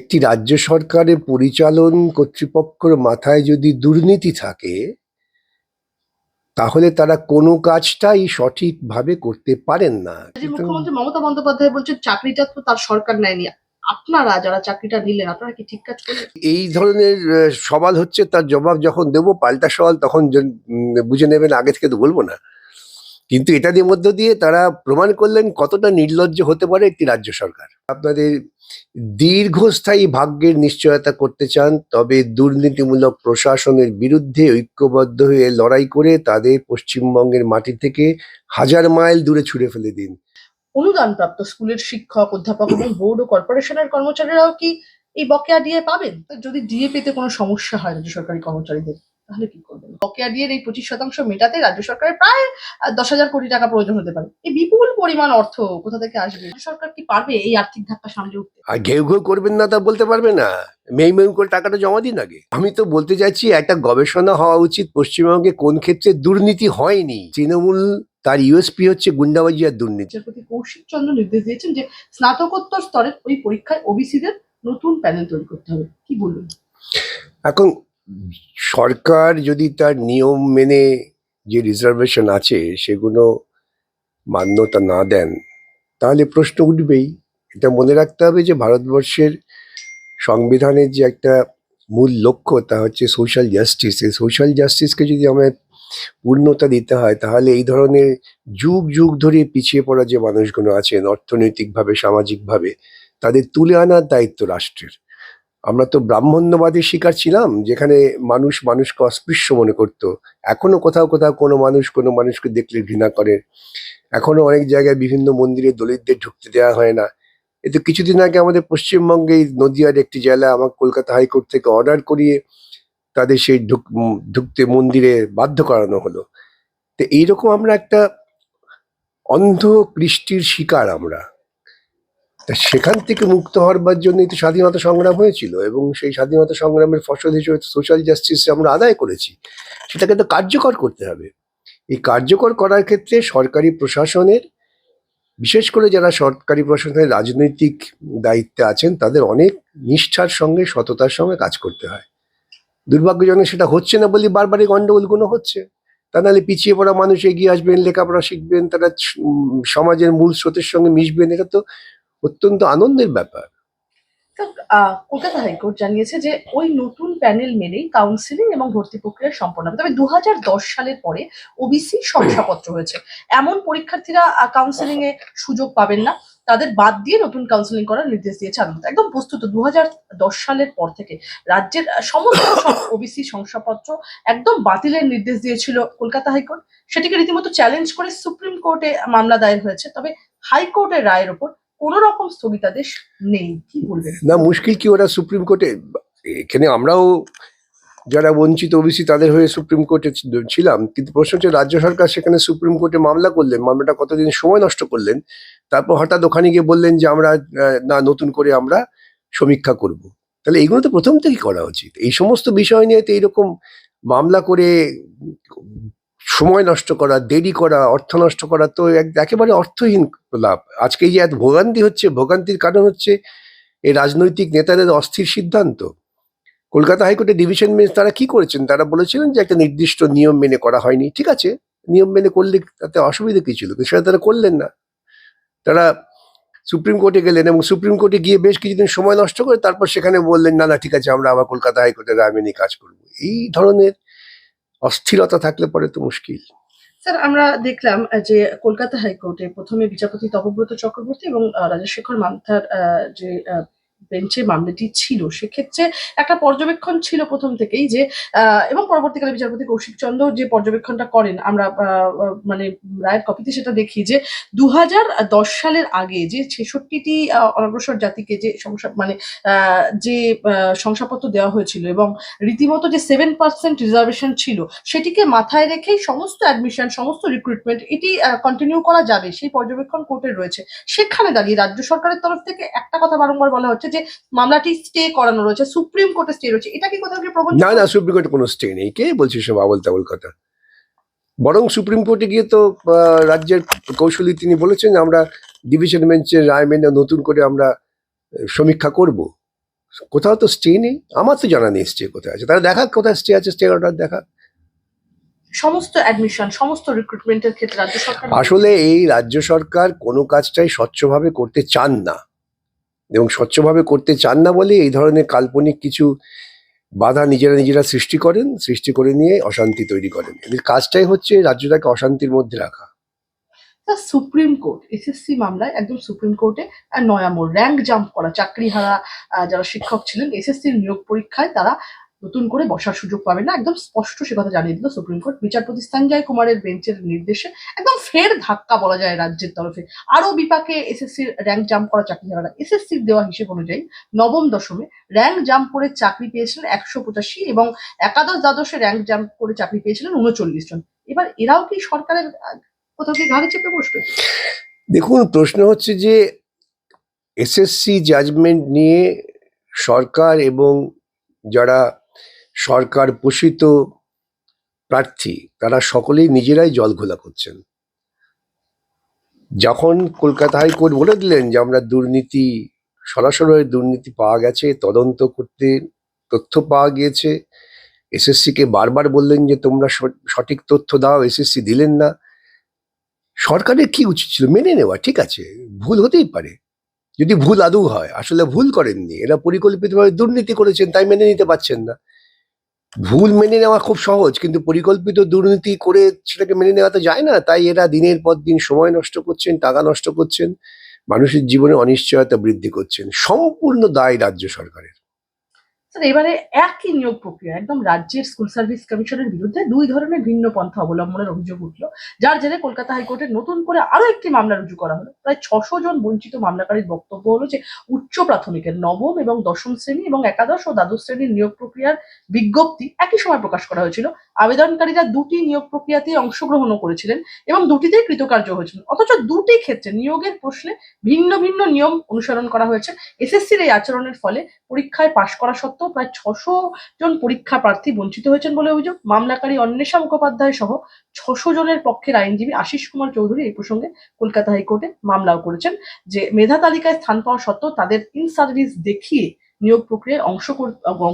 একটি রাজ্য সরকারের পরিচালন কর্তৃপক্ষের মাথায় যদি দুর্নীতি থাকে তাহলে তারা কোনো কাজটাই সঠিকভাবে করতে পারেন না। মুখ্যমন্ত্রী মমতা বন্দ্যোপাধ্যায় বলছেন চাকরিটা তো তার সরকার নেয়নি। আপনারা যারা চাকরিটা নিলেন আপনারা কি ঠিক কাজ করলেন? এই ধরনের সওয়াল হচ্ছে তার জবাব যখন দেব পাল্টা সওয়াল তখন বুঝে নেবেন আগে থেকে তো বলব না। কিন্তু এটাদের মধ্য দিয়ে তারা প্রমাণ করলেন কতটা নির্লজ্জ হতে পারে একটি রাজ্য সরকার। আপনাদের দীর্ঘস্থায়ী ভাগ্যের নিশ্চয়তা করতে চান, তবে দুর্নীতিমূলক প্রশাসনের বিরুদ্ধে ঐক্যবদ্ধ হয়ে লড়াই করে তাদের পশ্চিমবঙ্গের মাটি থেকে হাজার মাইল দূরে ছুড়ে ফেলে দিন। অনুদানপ্রাপ্ত স্কুলের শিক্ষক, অধ্যাপক এবং বোর্ড ও কর্পোরেশনের কর্মচারীরাও কি এই বকেয়া ডিএ পাবেন? যদি ডিএ পেতে কোনো সমস্যা হয় রাজ্য সরকারি কর্মচারীদের। তাহলে কি করবেন? বকেয়া ডিএর এই পঁচিশ শতাংশ মেটাতে রাজ্য সরকারের প্রায় দশ হাজার কোটি টাকা প্রয়োজন হতে পারে। এই বিপুল পরিমাণ অর্থ কোথা থেকে আসবে? রাজ্য সরকার কি পারবে এই আর্থিক ধাক্কা সামলে উঠতে? আর ঘেউ ঘেউ করবেন না তা বলতে পারবে না। মেই মেই করে টাকাটা জমা দিন আগে। আমি তো বলতে চাইছি একটা গবেষণা হওয়া উচিত পশ্চিমবঙ্গে কোন ক্ষেত্রে দুর্নীতি হয়নি। তৃণমূল তার ইউএসপি হচ্ছে গুন্ডাবাজি আর দুর্নীতি। বিচারপতি কৌশিক চন্দ্র নির্দেশ দিয়েছেন যে স্নাতকোত্তর স্তরের ওই পরীক্ষায় ওবিসিদের নতুন প্যানেল তৈরি করতে হবে। কি বলবেন? এখন সরকার যদি তার নিয়ম মেনে যে রিজার্ভেশন আছে সেগুলো মান্যতা না দেন, তাহলে প্রশ্ন উঠবেই। এটা মনে রাখতে হবে যে ভারতবর্ষের সংবিধানের যে একটা মূল লক্ষ্য তা হচ্ছে সোশ্যাল জাস্টিস এই সোশ্যাল জাস্টিসকে যদি আমায় পূর্ণতা দিতে হয়, তাহলে এই ধরনের যুগ যুগ ধরে পিছিয়ে পড়া যে মানুষগুলো আছেন অর্থনৈতিকভাবে, সামাজিকভাবে, তাদের তুলে আনার দায়িত্ব রাষ্ট্রের। আমরা তো ব্রাহ্মণ্যবাদের শিকার ছিলাম, যেখানে মানুষ মানুষকে অস্পৃশ্য মনে করত। এখনও কোথাও কোথাও কোনো মানুষ কোনো মানুষকে দেখলে ঘৃণা করে। এখনও অনেক জায়গায় বিভিন্ন মন্দিরে দলিতদের ঢুকতে দেওয়া হয় না। এতে কিছুদিন আগে আমাদের পশ্চিমবঙ্গে নদিয়ার একটি জেলা আমার কলকাতা হাইকোর্ট থেকে অর্ডার করিয়ে তাদের সেই ঢুক ঢুকতে মন্দিরে বাধ্য করানো হলো। তো এইরকম আমরা একটা অন্ধ কৃষ্টির শিকার আমরা। তা সেখান থেকে মুক্ত হওয়ার জন্যই তো স্বাধীনতা সংগ্রাম হয়েছিল এবং সেই স্বাধীনতা সংগ্রামের ফসল হিসেবে সোশ্যাল জাস্টিস আমরা আদায় করেছি, সেটাকে তো কার্যকর করতে হবে। এই কার্যকর করার ক্ষেত্রে সরকারি প্রশাসনের, বিশেষ করে যারা সরকারি প্রশাসনের রাজনৈতিক দায়িত্বে আছেন, তাদের অনেক নিষ্ঠার সঙ্গে, সততার সঙ্গে কাজ করতে হয়। দুর্ভাগ্যজনক সেটা হচ্ছে না বলে বারবারই গন্ডগোলগুলো হচ্ছে। তা নাহলে পিছিয়ে পড়া মানুষ এগিয়ে আসবেন, লেখাপড়া শিখবেন, তারা সমাজের মূল স্রোতের সঙ্গে মিশবেন, এটা তো অত্যন্ত আনন্দের ব্যাপার। কলকাতা হাইকোর্ট জানিয়েছে যে ওই নতুন প্যানেল মেনেই কাউন্সিলিং এবং ভর্তি প্রক্রিয়া সম্পন্ন হবে। তবে দু হাজার দশ সালের পরে ওবিসি শংসাপত্র হয়েছে। এমন পরীক্ষার্থীরা কাউন্সিলিং এ সুযোগ পাবেন না। তাদের বাদ দিয়ে নতুন কাউন্সিলিং করার নির্দেশ দিয়েছে আদালত। একদম বস্তুত দু সালের পর থেকে রাজ্যের সমস্ত ওবিসি শংসাপত্র একদম বাতিলের নির্দেশ দিয়েছিল কলকাতা হাইকোর্ট। সেটিকে রীতিমতো চ্যালেঞ্জ করে সুপ্রিম কোর্টে মামলা দায়ের হয়েছে। তবে হাইকোর্টের রায়ের ওপর কোন রকম স্থগিতাদেশ নেই, কি বলবেন? না, মুশকিল কি ওরা সুপ্রিম কোর্টে, এখানে আমরাও যারা বঞ্চিত ওবিসি তাদের হয়ে সুপ্রিম কোর্টে ছিলাম, কিন্তু প্রশ্ন হচ্ছে রাজ্য সরকার সেখানে সুপ্রিম কোর্টে মামলা করলেন, মামলাটা কতদিন সময় নষ্ট করলেন, তারপর হঠাৎ ওখানে গিয়ে বললেন যে আমরা না, নতুন করে আমরা সমীক্ষা করব। তাহলে এইগুলো তো প্রথম থেকেই করা উচিত। এই সমস্ত বিষয় নিয়ে তো এইরকম মামলা করে সময় নষ্ট করা, দেরি করা, অর্থ নষ্ট করা তো এক- একেবারে অর্থহীন লাভ। আজকে যে এত ভোগান্তি হচ্ছে, ভোগান্তির কারণ হচ্ছে এই রাজনৈতিক নেতাদের অস্থির সিদ্ধান্ত। কলকাতা হাইকোর্টের ডিভিশন বেঞ্চ তারা কি করেছেন? তারা বলেছিলেন যে একটা নির্দিষ্ট নিয়ম মেনে করা হয়নি। ঠিক আছে, নিয়ম মেনে করলে তাতে অসুবিধা কি ছিল? সেটা তারা করলেন না। তারা সুপ্রিম কোর্টে গেলেন এবং সুপ্রিম কোর্টে গিয়ে বেশ কিছুদিন সময় নষ্ট করে তারপর সেখানে বললেন, না না, ঠিক আছে, আমরা আবার কলকাতা হাইকোর্টের রায় মেনে কাজ করব। এই ধরনের অস্থিরতা থাকলে পরে তো মুশকিল। স্যার, আমরা দেখলাম যে কলকাতা হাইকোর্টে প্রথমে বিচারপতি তপব্রত চক্রবর্তী এবং রাজশেখর মান্থার যে বেঞ্চে মামলাটি ছিল। সেক্ষেত্রে একটা পর্যবেক্ষণ ছিল প্রথম থেকেই যে এবং পরবর্তীকালে বিচারপতি কৌশিক চন্দ্র যে পর্যবেক্ষণটা করেন, আমরা মানে রায়ের কপিতে সেটা দেখি যে দু সালের আগে যে ছেষট্টিটি অনগ্রসর জাতিকে যে সমস্যা মানে যে শংসাপত্র দেওয়া হয়েছিল এবং রীতিমতো যে সেভেন পার্সেন্ট রিজার্ভেশন ছিল, সেটিকে মাথায় রেখেই সমস্ত অ্যাডমিশন সমস্ত রিক্রুটমেন্ট এটি কন্টিনিউ করা যাবে। সেই পর্যবেক্ষণ কোর্টে রয়েছে। সেখানে দাঁড়িয়ে রাজ্য সরকারের তরফ থেকে একটা কথা বারংবার বলা হচ্ছে যে মামলাটি স্টে করানো রয়েছে সুপ্রিম কোর্টে স্টে রয়েছে এটা কি কোথাও কি প্রবঞ্চনা? না না সুপ্রিম কোর্টে কোনো স্টে নেই। কে বলছে সব আবল তাবল কথা? বরং সুপ্রিম কোর্টে গিয়ে তো রাজ্যের কৌশলী তিনি বলেছেন আমরা ডিভিশন বেঞ্চের রায় মেনে নতুন করে আমরা সমীক্ষা করব। কোথাও তো স্টে নেই। আমার তো জানা নেই স্টে কোথায় আছে। তারা দেখা কোথায় স্টে আছে স্টে অর্ডার দেখা। সমস্ত অ্যাডমিশন সমস্ত রিক্রুটমেন্টের ক্ষেত্রে রাজ্য সরকার আসলে এই রাজ্য সরকার কোনো কাজটাই স্বচ্ছভাবে করতে চান না। এবং স্বচ্ছভাবে করতে চান না বলে এই ধরনের কাল্পনিক কিছু বাধা নিজেরা নিজেরা সৃষ্টি করেন সৃষ্টি করে নিয়ে অশান্তি তৈরি করেন। এদের কাজটাই হচ্ছে রাজ্যটাকে অশান্তির মধ্যে রাখা। সুপ্রিম কোর্ট এসএসসি মামলায় একদম সুপ্রিম কোর্টে নয়ামোর নয়া র্যাঙ্ক জাম্প করা চাকরি হারা আহ, যারা শিক্ষক ছিলেন এসএসসির নিয়োগ পরীক্ষায় তারা নতুন করে বসার সুযোগ পাবে না। একদম স্পষ্ট সে কথা জানিয়ে দিল সুপ্রিম কোর্ট। বিচারপতি সঞ্জয় কুমারের বেঞ্চের নির্দেশে একদম ফের ধাক্কা বলা যায় রাজ্যের তরফে। আরও বিপাকে এসএসসির র্যাঙ্ক জাম্প করা চাকরি হারারা এসএসসির দেওয়া হিসেব অনুযায়ী নবম দশমে র্যাঙ্ক জাম্প করে চাকরি পেয়েছিলেন একশো পঁচাশি এবং একাদশ দ্বাদশে র্যাঙ্ক জাম্প করে চাকরি পেয়েছিলেন উনচল্লিশ জন। এবার এরাও কি সরকারের কোথাও কি ঘাড়ে চেপে বসবে? দেখুন, প্রশ্ন হচ্ছে যে এসএসসি জাজমেন্ট নিয়ে সরকার এবং যারা সরকার পোষিত প্রার্থী, তারা সকলেই নিজেরাই জল ঘোলা করছেন। যখন কলকাতা হাইকোর্ট বলে দিলেন যে আমরা দুর্নীতি, সরাসরি দুর্নীতি পাওয়া গেছে, তদন্ত করতে তথ্য পাওয়া গিয়েছে এসএসসিকে বারবার বললেন যে তোমরা সঠিক তথ্য দাও, এসএসসি দিলেন না। সরকারের কি উচিত ছিল? মেনে নেওয়া, ঠিক আছে, ভুল হতেই পারে। যদি ভুল আদৌ হয়, আসলে ভুল করেননি, এরা পরিকল্পিতভাবে দুর্নীতি করেছেন, তাই মেনে নিতে পারছেন না। ভুল মেনে নেওয়া খুব সহজ, কিন্তু পরিকল্পিত দুর্নীতি করে সেটাকে মেনে নেওয়া তো যায় না। তাই এরা দিনের পর দিন সময় নষ্ট করছেন, টাকা নষ্ট করছেন, মানুষের জীবনে অনিশ্চয়তা বৃদ্ধি করছেন। সম্পূর্ণ দায় রাজ্য সরকারের। স্যার, এবারে একই নিয়োগ প্রক্রিয়া, একদম রাজ্যের স্কুল সার্ভিস কমিশনের বিরুদ্ধে দুই ধরনের ভিন্ন পন্থা অবলম্বনের অভিযোগ উঠল। যার জেরে কলকাতা হাইকোর্টে নতুন করে আরও একটি মামলা রুজু করা হলো। প্রায় ছশো জন বঞ্চিত মামলাকারীর বক্তব্য হলো যে, উচ্চ প্রাথমিকের নবম এবং দশম শ্রেণি এবং একাদশ ও দ্বাদশ শ্রেণির নিয়োগ প্রক্রিয়ার বিজ্ঞপ্তি একই সময় প্রকাশ করা হয়েছিল। আবেদনকারীরা দুটি নিয়োগ প্রক্রিয়াতেই অংশগ্রহণও করেছিলেন এবং দুটিতেই কৃতকার্য হয়েছিলেন। অথচ দুটি ক্ষেত্রে নিয়োগের প্রশ্নে ভিন্ন ভিন্ন নিয়ম অনুসরণ করা হয়েছে। এসএসসির এই আচরণের ফলে পরীক্ষায় পাশ করা সত্ত্বেও প্রায় ছশো জন পরীক্ষা প্রার্থী বঞ্চিত হয়েছেন বলে অভিযোগ। মামলাকারী অন্বেষা মুখোপাধ্যায় সহ ছশো জনের পক্ষের আইনজীবী আশিস কুমার চৌধুরী এই প্রসঙ্গে কলকাতা হাইকোর্টে মামলাও করেছেন যে মেধা তালিকায় স্থান পাওয়া সত্ত্বেও তাদের ইন সার্ভিস দেখিয়ে নিয়োগ প্রক্রিয়ায় অংশ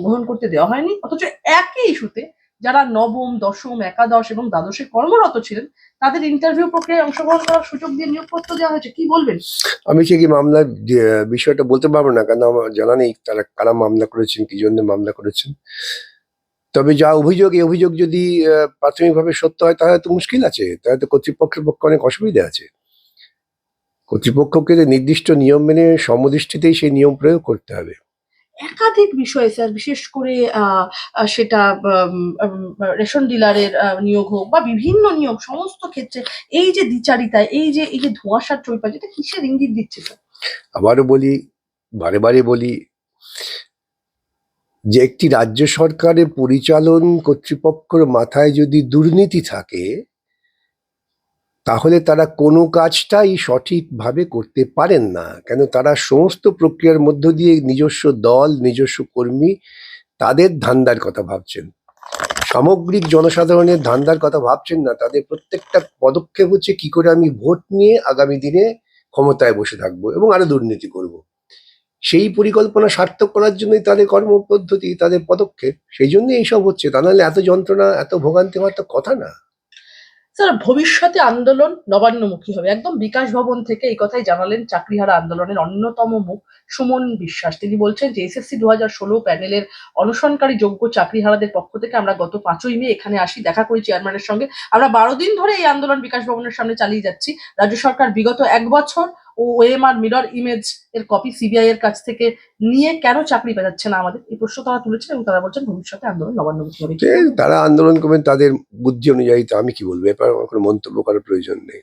গ্রহণ করতে দেওয়া হয়নি। অথচ একই ইস্যুতে যারা নবম, দশম, একাদশ এবং দ্বাদশে কর্মরত ছিলেন, তাদের ইন্টারভিউ প্রক্রিয়ায় অংশগ্রহণ করার সুযোগ দিয়ে নিয়োগপত্র দেওয়া হয়েছে। কি বলবেন? আমি সে কি মামলার বিষয়টা বলতে পারব না, কারণ আমার জানা নেই তারা কারা মামলা করেছেন, কি জন্য মামলা করেছেন। তবে যা অভিযোগ, এই অভিযোগ যদি প্রাথমিকভাবে সত্য হয়, তাহলে তো মুশকিল আছে। তাহলে তো কর্তৃপক্ষের পক্ষে অনেক অসুবিধা আছে। কর্তৃপক্ষকে নির্দিষ্ট নিয়ম মেনে সমদৃষ্টিতেই সেই নিয়ম প্রয়োগ করতে হবে। একাধিক বিষয়ে স্যার বিশেষ করে সেটা রেশন ডিলারের নিয়োগ হোক বা বিভিন্ন নিয়োগ, সমস্ত ক্ষেত্রে এই যে দ্বিচারিতায়, এই যে এই যে ধোঁয়াশার চৈপাল যেটা কিসের ইঙ্গিত দিচ্ছে স্যার আবারও বলি, বারে বারে বলি, যে একটি রাজ্য সরকারের পরিচালন কর্তৃপক্ষের মাথায় যদি দুর্নীতি থাকে তাহলে তারা কোনো কাজটাই সঠিকভাবে করতে পারেন না। কেন তারা সমস্ত প্রক্রিয়ার মধ্য দিয়ে নিজস্ব দল, নিজস্ব কর্মী, তাদের ধান্দার কথা ভাবছেন। সামগ্রিক জনসাধারণের ধান্দার কথা ভাবছেন না, তাদের প্রত্যেকটা পদক্ষেপ হচ্ছে কি করে আমি ভোট নিয়ে আগামী দিনে ক্ষমতায় বসে থাকব এবং আরও দুর্নীতি করব। সেই পরিকল্পনা সার্থক করার জন্যই তাদের কর্মপদ্ধতি, তাদের পদক্ষেপ, সেই জন্যই এইসব হচ্ছে। তা নাহলে এত যন্ত্রণা, এত ভোগান্তি হওয়ার তো কথা না। স্যার, ভবিষ্যতে আন্দোলন নবান্নমুখী হবে। একদম বিকাশ ভবন থেকে এই কথাই জানালেন চাকরিহারা আন্দোলনের অন্যতম মুখ সুমন বিশ্বাস। তিনি বলছেন যে এসএসসি দু হাজার ষোলো প্যানেলের অনশনকারী যোগ্য চাকরিহারাদের পক্ষ থেকে আমরা গত পাঁচই মে এখানে আসি, দেখা করি চেয়ারম্যানের সঙ্গে। আমরা বারো দিন ধরে এই আন্দোলন বিকাশ ভবনের সামনে চালিয়ে যাচ্ছি। রাজ্য সরকার বিগত এক বছর ওএমআর মিরর ইমেজ এর কপি সিবিআই এর কাছ থেকে নিয়ে কেন চাকরি পাচ্ছে না আমাদের? এই প্রশ্ন তারা তুলেছেন এবং তারা বলছেন ভবিষ্যতে আন্দোলন নবান্ন তারা আন্দোলন করবেন তাদের বুদ্ধি অনুযায়ী তো আমি কি বলব? এবার আমার কোনো মন্তব্য করার প্রয়োজন নেই।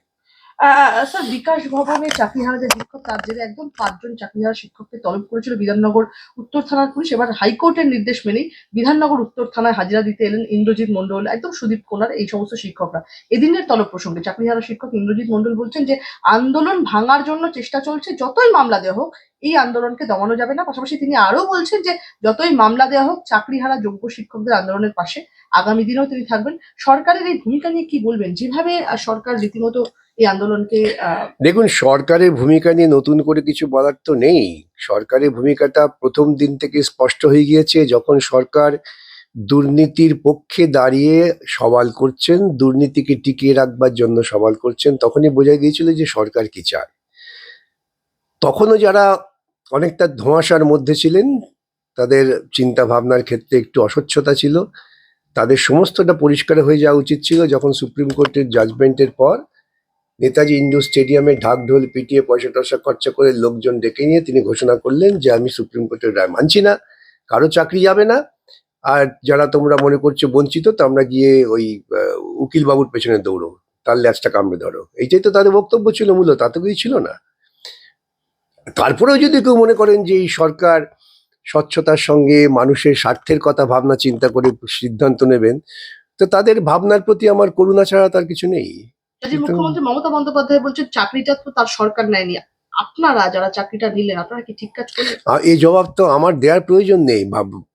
স্যার, বিকাশ ভবনে চাকরিহারা যে শিক্ষক তার জেরে একদম পাঁচজন চাকরিহারা শিক্ষককে তলব করেছিল বিধাননগর উত্তর থানার পুলিশ। এবার হাইকোর্টের নির্দেশ মেনেই বিধাননগর উত্তর থানায় হাজিরা দিতে এলেন ইন্দ্রজিৎ মন্ডল একদম সুদীপ কোনার এই সমস্ত শিক্ষকরা। এদিনের তলব প্রসঙ্গে চাকরিহারা শিক্ষক ইন্দ্রজিৎ মন্ডল বলছেন যে, আন্দোলন ভাঙার জন্য চেষ্টা চলছে, যতই মামলা দেওয়া হোক, এই আন্দোলনকে দমানো যাবে না। পাশাপাশি তিনি আরও বলছেন যে, যতই মামলা দেওয়া হোক চাকরিহারা যোগ্য শিক্ষকদের আন্দোলনের পাশে আগামী দিনেও তিনি থাকবেন। সরকারের এই ভূমিকা নিয়ে কি বলবেন? যেভাবে সরকার রীতিমতো এই আন্দোলনকে দেখুন, সরকারের ভূমিকা নিয়ে নতুন করে কিছু বলার তো নেই। সরকারের ভূমিকাটা প্রথম দিন থেকে স্পষ্ট হয়ে গিয়েছে। যখন সরকার দুর্নীতির পক্ষে দাঁড়িয়ে সওয়াল করছেন, দুর্নীতিকে টিকিয়ে রাখবার জন্য সওয়াল করছেন, তখনই বোঝা গিয়েছিল যে সরকার কি চায়। তখনও যারা অনেকটা ধোঁয়াশার মধ্যে ছিলেন, তাদের চিন্তা ভাবনার ক্ষেত্রে একটু অস্বচ্ছতা ছিল। তাদের সমস্তটা পরিষ্কার হয়ে যাওয়া উচিত ছিল যখন সুপ্রিম কোর্টের জাজমেন্টের পর। নেতাজি ইন্ডোর স্টেডিয়ামে ঢাক ঢোল পিটিয়ে পয়সা টসা খরচা করে লোকজন ডেকে নিয়ে তিনি ঘোষণা করলেন যে আমি সুপ্রিম কোর্টের রায় মানছি না, কারও চাকরি যাবে না। আর যারা তোমরা মনে করছ বঞ্চিত তোমরা গিয়ে ওই উকিল বাবুর পেছনে দৌড়ো তার ল্যাচটা কামড়ে ধরো। এইটাই তো তাদের বক্তব্য ছিল মূলত তাতে কিছু ছিল না। তারপরেও যদি কেউ মনে করেন যে এই সরকার স্বচ্ছতার সঙ্গে মানুষের স্বার্থের কথা ভাবনা, চিন্তা করে সিদ্ধান্ত নেবেন, তো তাদের ভাবনার প্রতি আমার করুণা ছাড়া তার কিছু নেই। যে মুখ্যমন্ত্রী মমতা বন্দ্যোপাধ্যায় বলছেন চাকরিটা তো তার সরকার নেয়নি। আপনারা যারা চাকরিটা নিলেন আপনারা কি ঠিক কাজ করলেন? এই জবাব তো আমার দেওয়ার প্রয়োজন নেই।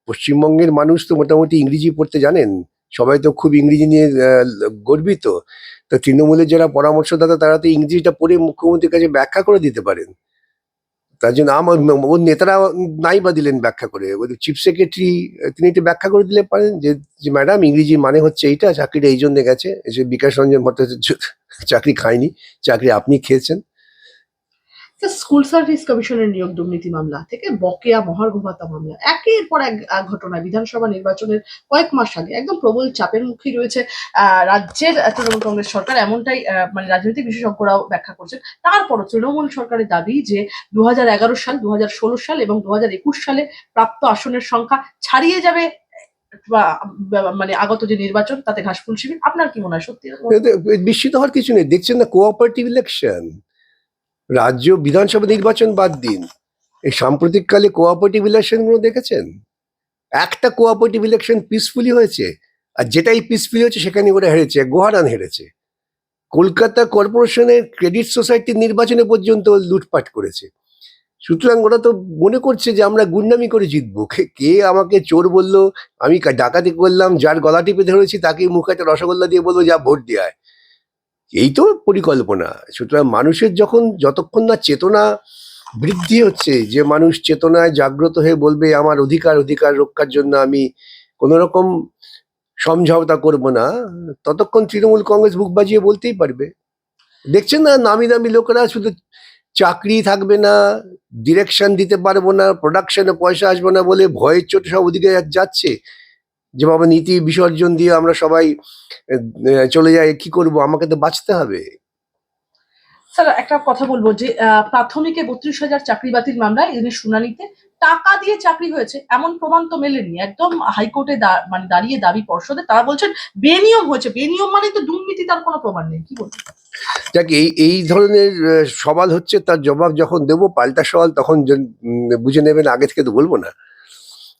পশ্চিমবঙ্গের মানুষ তো মোটামুটি ইংরেজি পড়তে জানেন। সবাই তো খুব ইংরেজি নিয়ে গর্বিত। তো তৃণমূলের যারা পরামর্শদাতা তারা তো ইংরেজিটা পড়ে মুখ্যমন্ত্রীর কাছে ব্যাখ্যা করে দিতে পারেন। তার জন্য আমার ওর নেতারা নাই বা দিলেন ব্যাখ্যা করে। ওই চিফ সেক্রেটারি, তিনি একটু ব্যাখ্যা করে দিলে পারেন যে যে ম্যাডাম, ইংরেজি মানে হচ্ছে এইটা, চাকরিটা এই জন্য গেছে। যে বিকাশ রঞ্জন ভট্টাচার্য চাকরি খায়নি, চাকরি আপনি খেয়েছেন। স্কুল সার্ভিস কমিশনের নিয়োগ দুর্নীতি মামলা থেকে বকেয়া মহার্ঘ ভাতা মামলা। একের পর এক ঘটনা বিধানসভা নির্বাচনের কয়েক মাস আগে। একদম প্রবল চাপের মুখে রয়েছে রাজ্যের তৃণমূল কংগ্রেস সরকার। এমনটাই মানে রাজনৈতিক বিশেষজ্ঞরাও ব্যাখ্যা করছেন। তারপরও তৃণমূল সরকারের দাবি যে দু হাজার এগারো সাল দু হাজার ষোলো সাল এবং দু হাজার একুশ সালে প্রাপ্ত আসনের সংখ্যা ছাড়িয়ে যাবে মানে আগত যে নির্বাচন, তাতে ঘাসফুল শিবির। আপনার কি মনে হয় সত্যি বিস্মিত হওয়ার কিছু নেই। দেখছেন না কোঅপারেটিভ ইলেকশন রাজ্য বিধানসভা নির্বাচন বাদ দিন। এই সাম্প্রতিককালে কোঅপারেটিভ ইলেকশনগুলো দেখেছেন? একটা কোঅপারেটিভ ইলেকশন পিসফুলি হয়েছে, আর যেটাই পিসফুলি হয়েছে সেখানে ওরা হেরেছে গোহারান হেরেছে। কলকাতা কর্পোরেশনের ক্রেডিট সোসাইটির নির্বাচনে পর্যন্ত লুটপাট করেছে। সুতরাং ওরা তো মনে করছে যে আমরা গুন্ডামি করে জিতবো। কে- আমাকে চোর বলল, আমি ডাকাতি করলাম, যার গলা টিপে ধরেছি তাকে মুখে একটা রসগোল্লা দিয়ে বলব যা ভোট দেয় এই তো পরিকল্পনা। সুতরাং মানুষের যখন যতক্ষণ না চেতনা বৃদ্ধি হচ্ছে, যে মানুষ চেতনায় জাগ্রত হয়ে বলবে, আমার অধিকার অধিকার রক্ষার জন্য আমি কোনো রকম সমঝোতা করব না, ততক্ষণ তৃণমূল কংগ্রেস বুক বাজিয়ে বলতেই পারবে। দেখছেন না, নামি দামি লোকেরা শুধু চাকরি থাকবে না ডিরেকশন দিতে পারব না প্রোডাকশনে পয়সা আসবে না বলে ভয়ের চোটে সব ওদিকে যাচ্ছে। যে বাবা নীতি বিসর্জন দিয়ে আমরা সবাই চলে যাই কি করব? আমাকে তো বাঁচতে হবে। স্যার একটা কথা বলব যে প্রাথমিকে বত্রিশ হাজার চাকরি বাতিল মামলায় এদিনের শুনানিতে টাকা দিয়ে চাকরি হয়েছে এমন প্রমাণ তো মেলেনি। একদম হাইকোর্টে মানে দাঁড়িয়ে দাবি পর্ষদে তারা বলছেন বেনিয়ম হয়েছে। বেনিয়ম মানে তো দুর্নীতি তার কোনো প্রমাণ নেই। কি বলছেন? যাক এই এই ধরনের সওয়াল হচ্ছে তার জবাব যখন দেবো পাল্টা সওয়াল তখন বুঝে নেবেন আগে থেকে তো বলব না।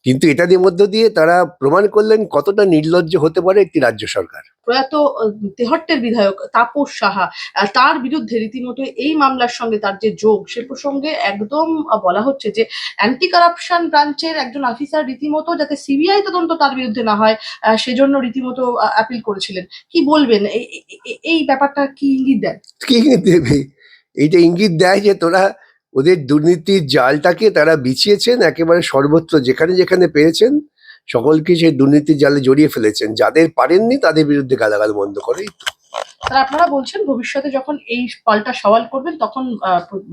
কিন্তু এটা দিয়ে মধ্য দিয়ে তারা প্রমাণ করলেন কতটা নির্লজ্জ হতে পারে একটি রাজ্য সরকার। প্রয়াত তেহট্টের বিধায়ক তাপস সাহা তার বিরুদ্ধে রীতিমতো এই মামলার সঙ্গে তার যে যোগ সে প্রসঙ্গে একদম বলা হচ্ছে যে অ্যান্টি কারাপশন ব্রাঞ্চের একজন অফিসার রীতিমতো যাতে সিবিআই তদন্ত তার বিরুদ্ধে না হয় সেজন্য রীতিমতো অ্যাপিল করেছিলেন। কি বলবেন? এই ব্যাপারটা কি ইঙ্গিত দেয়? কি ইঙ্গিত দেবে? এইটা ইঙ্গিত দেয় যে তোরা ওদের দুর্নীতির জালটাকে তারা বিছিয়েছেন একেবারে সর্বত্র যেখানে যেখানে পেয়েছেন সকলকে সেই দুর্নীতির জালে জড়িয়ে ফেলেছেন। যাদের পারেননি তাদের বিরুদ্ধে গালাগাল বন্ধ করে তারা আপনারা বলছেন ভবিষ্যতে যখন এই পাল্টা সওয়াল করবেন তখন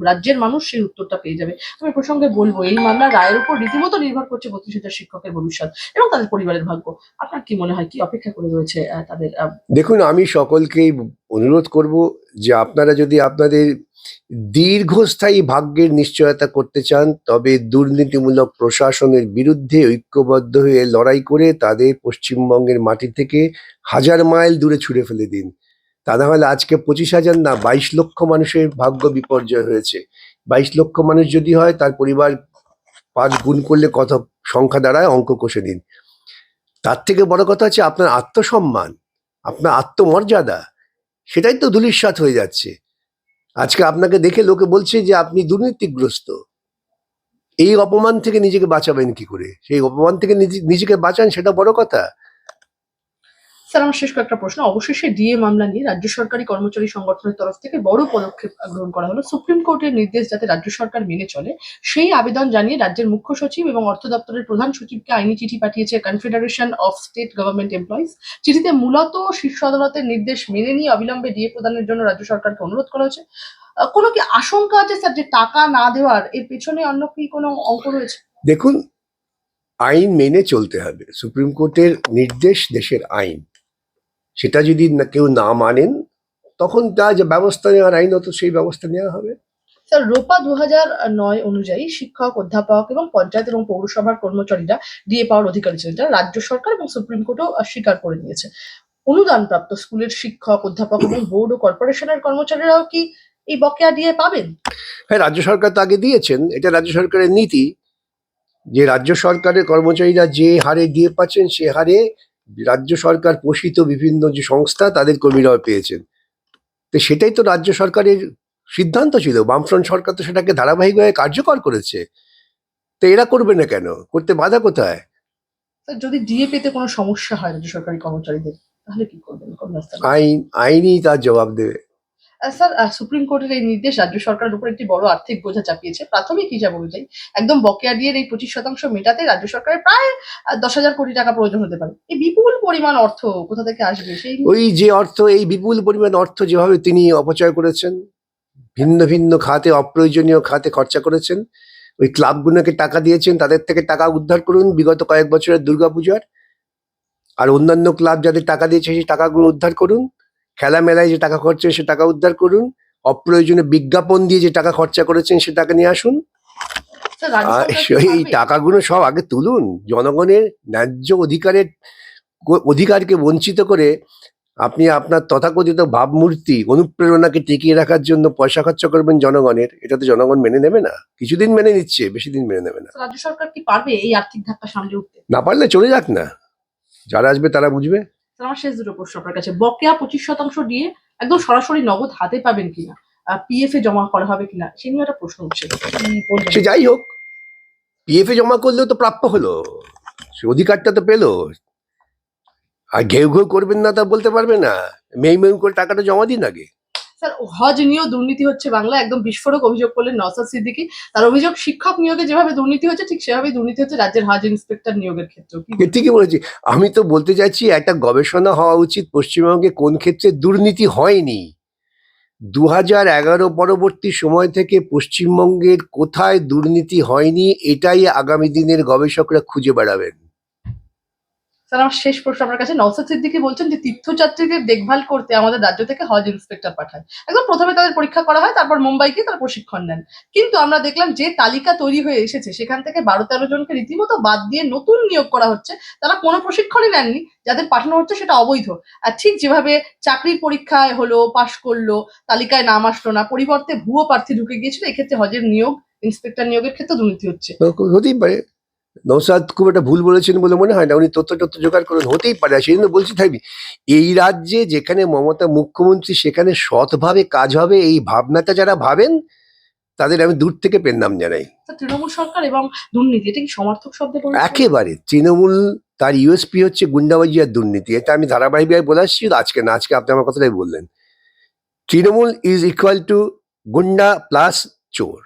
রাজ্যের মানুষ সেই উত্তরটা পেয়ে যাবে। আমি প্রসঙ্গে বলব এই মামলার রায়ের উপর রীতিমতো নির্ভর করছে বত্রিশ হাজার শিক্ষকের ভবিষ্যৎ এবং তাদের পরিবারের ভাগ্য। আপনার কি মনে হয় কি অপেক্ষা করে রয়েছে তাদের দেখুন আমি সকলকেই অনুরোধ করব যে আপনারা যদি আপনাদের দীর্ঘস্থায়ী ভাগ্যের নিশ্চয়তা করতে চান, তবে দুর্নীতিমূলক প্রশাসনের বিরুদ্ধে ঐক্যবদ্ধ হয়ে লড়াই করে তাদের পশ্চিমবঙ্গের মাটি থেকে হাজার মাইল দূরে ছুঁড়ে ফেলে দিন। তা না হলে আজকে পঁচিশ হাজার না, বাইশ লক্ষ মানুষের ভাগ্য বিপর্যয় হয়েছে। বাইশ লক্ষ মানুষ যদি হয়, তার পরিবার পাঁচ গুণ করলে কত সংখ্যা দাঁড়ায়? অঙ্ক কষে দিন তার থেকে বড় কথা হচ্ছে আপনার আত্মসম্মান, আপনার আত্মমর্যাদা, সেটাই তো ধুলিস্বাত হয়ে যাচ্ছে। আজকে আপনাকে দেখে লোকে বলছে যে আপনি দুর্নীতিগ্রস্ত। এই অপমান থেকে নিজেকে বাঁচাবেন কি করে? সেই অপমান থেকে নিজে- নিজেকে বাঁচান সেটা বড় কথা। স্যার আমার শেষ কয়েকটা প্রশ্ন। অবশেষে ডিএ মামলা নিয়ে রাজ্য সরকারি কর্মচারী সংগঠনের তরফ থেকে বড় পদক্ষেপ গ্রহণ করা হলো। সুপ্রিম কোর্টের নির্দেশ যাতে রাজ্য সরকার মেনে চলে, সেই আবেদন জানিয়ে রাজ্যের মুখ্য সচিব এবং অর্থ দপ্তরের প্রধান সচিবকে আইনি চিঠি পাঠিয়েছে confederation of state government employees চিঠিতে মূলত শীর্ষ আদালতের নির্দেশ মেনে নিয়ে অবিলম্বে ডিএ প্রদানের জন্য রাজ্য সরকারকে অনুরোধ করা হয়েছে। কোনো কি আশঙ্কা আছে স্যার যে টাকা না দেওয়ার? এর পেছনে অন্য কি কোনো অঙ্ক রয়েছে? দেখুন, আইন মেনে চলতে হবে। সুপ্রিম কোর্টের নির্দেশ দেশের আইন। সেটা যদি না কেউ না মানেন তখন তা যে ব্যবস্থা নেওয়ার আইন আইনত সেই ব্যবস্থা নেওয়া হবে। স্যার রোপা দু নয় অনুযায়ী শিক্ষক অধ্যাপক এবং পঞ্চায়েত এবং পৌরসভার কর্মচারীরা ডিএ পাওয়ার অধিকারী ছিলেন। এটা রাজ্য সরকার এবং সুপ্রিম কোর্টও স্বীকার করে নিয়েছে। অনুদানপ্রাপ্ত স্কুলের শিক্ষক অধ্যাপক এবং বোর্ড ও কর্পোরেশনের কর্মচারীরাও কি এই বকেয়া ডিএ পাবেন? হ্যাঁ রাজ্য সরকার তো আগে দিয়েছেন। এটা রাজ্য সরকারের নীতি যে রাজ্য সরকারের কর্মচারীরা যে হারে দিয়ে পাচ্ছেন সে হারে রাজ্য সরকার পোষিত বিভিন্ন যে সংস্থা তাদের কর্মীরাও পেয়েছেন। তো সেটাই তো রাজ্য সরকারের সিদ্ধান্ত ছিল। বামফ্রন্ট সরকার তো সেটাকে ধারাবাহিকভাবে কার্যকর করেছে। তো এরা করবে না কেন? করতে বাধা কোথায়? স্যার যদি ডিএ পেতে কোনো সমস্যা হয় রাজ্য সরকারি কর্মচারীদের তাহলে কি করবেন? আইন আইনই তার জবাব দেবে। স্যার সুপ্রিম কোর্টের এই নির্দেশ রাজ্য সরকারের উপর একটি বড় আর্থিক বোঝা চাপিয়েছে। প্রাথমিক হিসাব অনুযায়ী একদম বকেয়া ডিএর এই পঁচিশ শতাংশ মেটাতে রাজ্য সরকারের প্রায় দশ হাজার কোটি টাকা প্রয়োজন হতে পারে। এই বিপুল পরিমাণ অর্থ কোথা থেকে আসবে? সেই ওই যে অর্থ, এই বিপুল পরিমাণ অর্থ যেভাবে তিনি অপচয় করেছেন, ভিন্ন ভিন্ন খাতে, অপ্রয়োজনীয় খাতে খরচা করেছেন, ওই ক্লাবগুলোকে টাকা দিয়েছেন, তাদের থেকে টাকা উদ্ধার করুন, বিগত কয়েক বছরের দুর্গাপূজার, আর অন্যান্য ক্লাব যাদের টাকা দিয়েছে, সেই টাকাগুলো উদ্ধার করুন খেলা মেলায় যে টাকা খরচা সে টাকা উদ্ধার করুন। অপ্রয়োজনে বিজ্ঞাপন দিয়ে যে টাকা খরচা করেছেন সে টাকা নিয়ে আসুন। আর পারবে? টাকাগুলো সব আগে তুলুন। জনগণের ন্যায্য অধিকারের অধিকারকে বঞ্চিত করে আপনি আপনার তথাকথিত ভাবমূর্তি অনুপ্রেরণাকে টিকিয়ে রাখার জন্য পয়সা খরচা করবেন জনগণের। এটা তো জনগণ মেনে নেবে না। কিছুদিন মেনে নিচ্ছে বেশি দিন মেনে নেবে না। রাজ্য সরকার কি পারবে এই আর্থিক ধাক্কা সামলে উঠতে? না পারলে চলে যাক না। যারা আসবে তারা বুঝবে। স্যার, আমার শেষ দুটো প্রশ্ন আপনার কাছে। বকেয়া পঁচিশ শতাংশ দিয়ে একদম সরাসরি নগদ হাতে পাবেন কিনা? পিএফ এ জমা করা হবে কিনা? সে নিয়ে একটা প্রশ্ন উঠছে। সে যাই হোক পিএফ এ জমা করলেও তো প্রাপ্য হলো। সে অধিকারটা তো পেল। আর ঘেউ ঘেউ করবেন না তা বলতে পারবে না। মেই মেউ করে টাকাটা জমা দিন আগে। স্যার হজ নিয়েও দুর্নীতি হচ্ছে বাংলা একদম বিস্ফোরক অভিযোগ করলেন নসাদ সিদ্দিকি। তার অভিযোগ, শিক্ষক নিয়োগে যেভাবে দুর্নীতি হচ্ছে, ঠিক সেভাবেই দুর্নীতি হচ্ছে রাজ্যের হজ ইন্সপেক্টর নিয়োগের ক্ষেত্রেও। কি এ ঠিকই বলেছি। আমি তো বলতে চাইছি, একটা গবেষণা হওয়া উচিত পশ্চিমবঙ্গে কোন ক্ষেত্রে দুর্নীতি হয়নি। দু হাজার এগারো পরবর্তী সময় থেকে পশ্চিমবঙ্গের কোথায় দুর্নীতি হয়নি, এটাই আগামী দিনের গবেষকরা খুঁজে বেড়াবেন। স্যার, আমার শেষ প্রশ্ন আপনার কাছে। নওসাদ সিদ্দিকি বলছেন যে, তীর্থযাত্রীদের দেখভাল করতে আমাদের রাজ্য থেকে হজ ইন্সপেক্টর পাঠায় একদম প্রথমে তাদের পরীক্ষা করা হয়, তারপর মুম্বাই গিয়ে তারা প্রশিক্ষণ নেন। কিন্তু আমরা দেখলাম যে, তালিকা তৈরি হয়ে এসেছে, সেখান থেকে বারো তেরো জনকে রীতিমতো বাদ দিয়ে নতুন নিয়োগ করা হচ্ছে। তারা কোনো প্রশিক্ষণই নেননি, যাদের পাঠানো হচ্ছে সেটা অবৈধ। আর ঠিক যেভাবে চাকরির পরীক্ষায় হলো, পাশ করল, তালিকায় নাম আসলো না, পরিবর্তে ভুয়ো প্রার্থী ঢুকে গিয়েছিল, এক্ষেত্রে হজের নিয়োগ, ইন্সপেক্টর নিয়োগের ক্ষেত্রে দুর্নীতি হচ্ছে। হতেই পারে। নৌসাদ খুব একটা ভুল বলেছেন বলে মনে হয় না। উনি তথ্য তথ্য জোগাড় করেন হতেই পারে সেই জন্য বলছি থাকবি এই রাজ্যে যেখানে মমতা মুখ্যমন্ত্রী সেখানে সৎভাবে কাজ হবে এই ভাবনাটা যারা ভাবেন তাদের আমি দূর থেকে পেন নাম জানাই তৃণমূল সরকার এবং দুর্নীতি এটা কি সমর্থক শব্দে? একেবারে। তৃণমূল তার ইউএসপি হচ্ছে গুন্ডাবাজি আর দুর্নীতি। এটা আমি ধারাবাহিকভাবে বলে আসছি আজকে না আজকে আপনি আমার কথাটাই বললেন। তৃণমূল ইজ ইকুয়াল টু গুন্ডা প্লাস চোর।